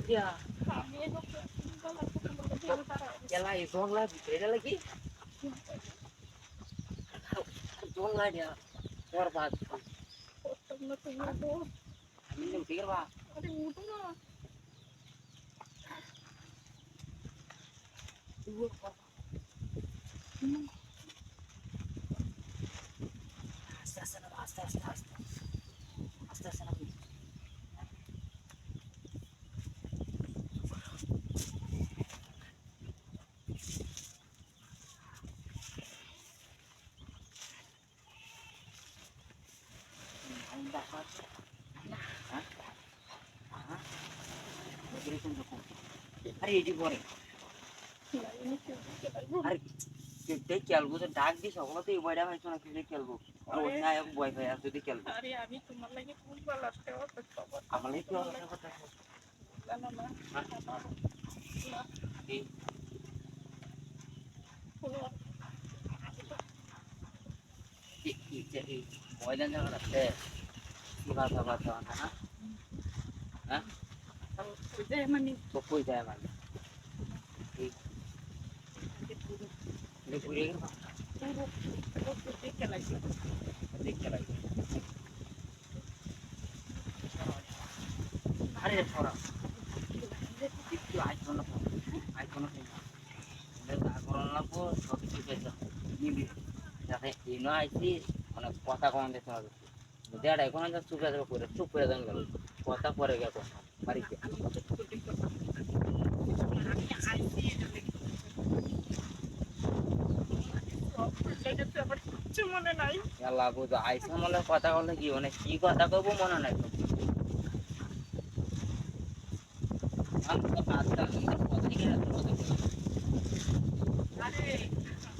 দিয়া আমি এসব গলা কথা বলে দিয়ে তারা এলা এই জংলা ভিতরে এটা লাগি আরে এটি পরে কেউ আরে কেটে খেলব তো ডাক দিস ওগুলো তো এই বয়টা হয়েছে না কেটে খেলব আর ওই না এক বয় ভাই আর যদি খেলব আরে আমি তোমার লাগে ফুটবল আসতে অত খবর কি কথা জানো না হ্যাঁ? আমার এই এই এই ময়দান যখন আছে কথা কথা না? হ্যাঁ? মানে? মানে দেখতে কথা কম দিতে হবে দেড় এখন যা চুপ যাবে করে চুপ করে দেন গেল। কথা পরে গেল। বাড়িতে আমি তো একটু দেখতে পাচ্ছি আমি আইসি মনে কথা বললে কি মানে কি কথা কব মনে নাই তো। আমি আমি কথা কথা বলি। আরে কথা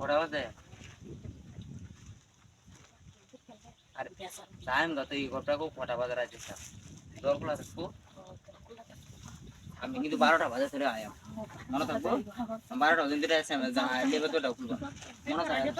কটা বাজে আর টাইম গত এই ঘরটা কটা বাজার আছে স্যার দশ খোলা থাকব আমি কিন্তু বারোটা বাজে, ধরে আয়াম মনে থাকব? বারোটা দিন লেবে তো খুলবা। মনে থাকে।